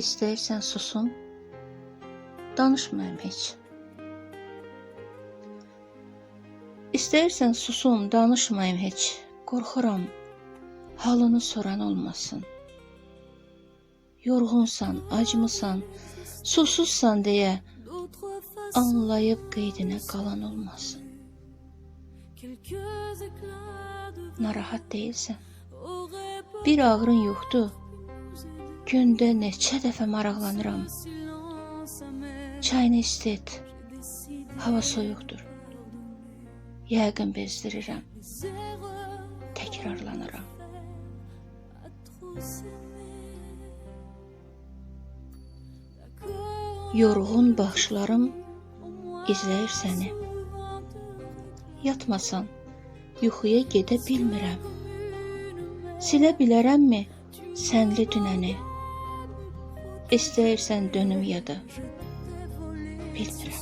İstəyirsən susum, danışmayım heç. İstəyirsən susum, danışmayım heç. Qorxuram, halını soran olmasın. Yorğunsan, acmısan, susuzsan deyə anlayıb qeydinə qalan olmasın. Narahat deyilsən. Bir ağrın yoxdur. Gündə neçə dəfə maraqlanıram. Çayını istit. Hava soyuqdur. Yəqin bezdirirəm. Təkrarlanıram. Yorğun baxışlarım izləyir səni. Yatmasan, yuxuya gedə bilmirəm. Silə bilərəmmi sənli dünəni? İstəyirsən dönüm yada. Bilmirəm.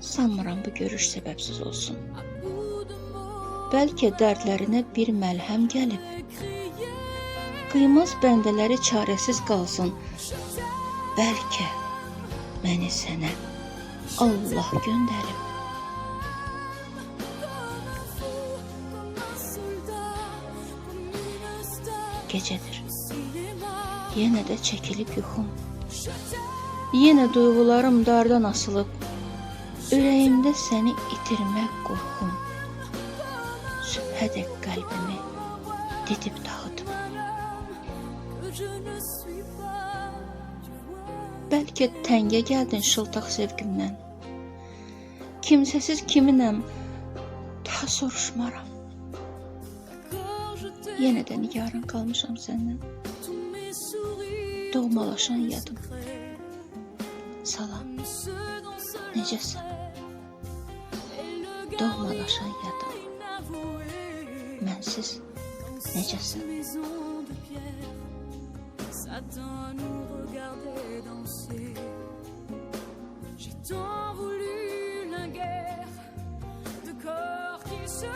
Sanmıram bu görüş səbəbsiz olsun. Bəlkə dərdlərinə bir məlhəm gəlib. Qıymaz bəndələri çarəsiz qalsın. Bəlkə məni sənə Allah göndərib. Gecədir. Yenə də çəkilib yuxum. Yenə duyğularım dardan asılıb. Ürəyimdə səni itirmək qorxum. Sübhədək qəlbimi didib dağıdım. Bəlkə təngə gəldin şıltaq sevgimdən. Kimsəsiz kiminəm, daha soruşmaram. Yenədən nigaran qalmışam səndən. Doğmalaşan yadım. Salam. Necəsən? Doğmalaşan yadım. Mənsiz necəsən? Satan nous. J'ai tant voulu la guerre de corps qui se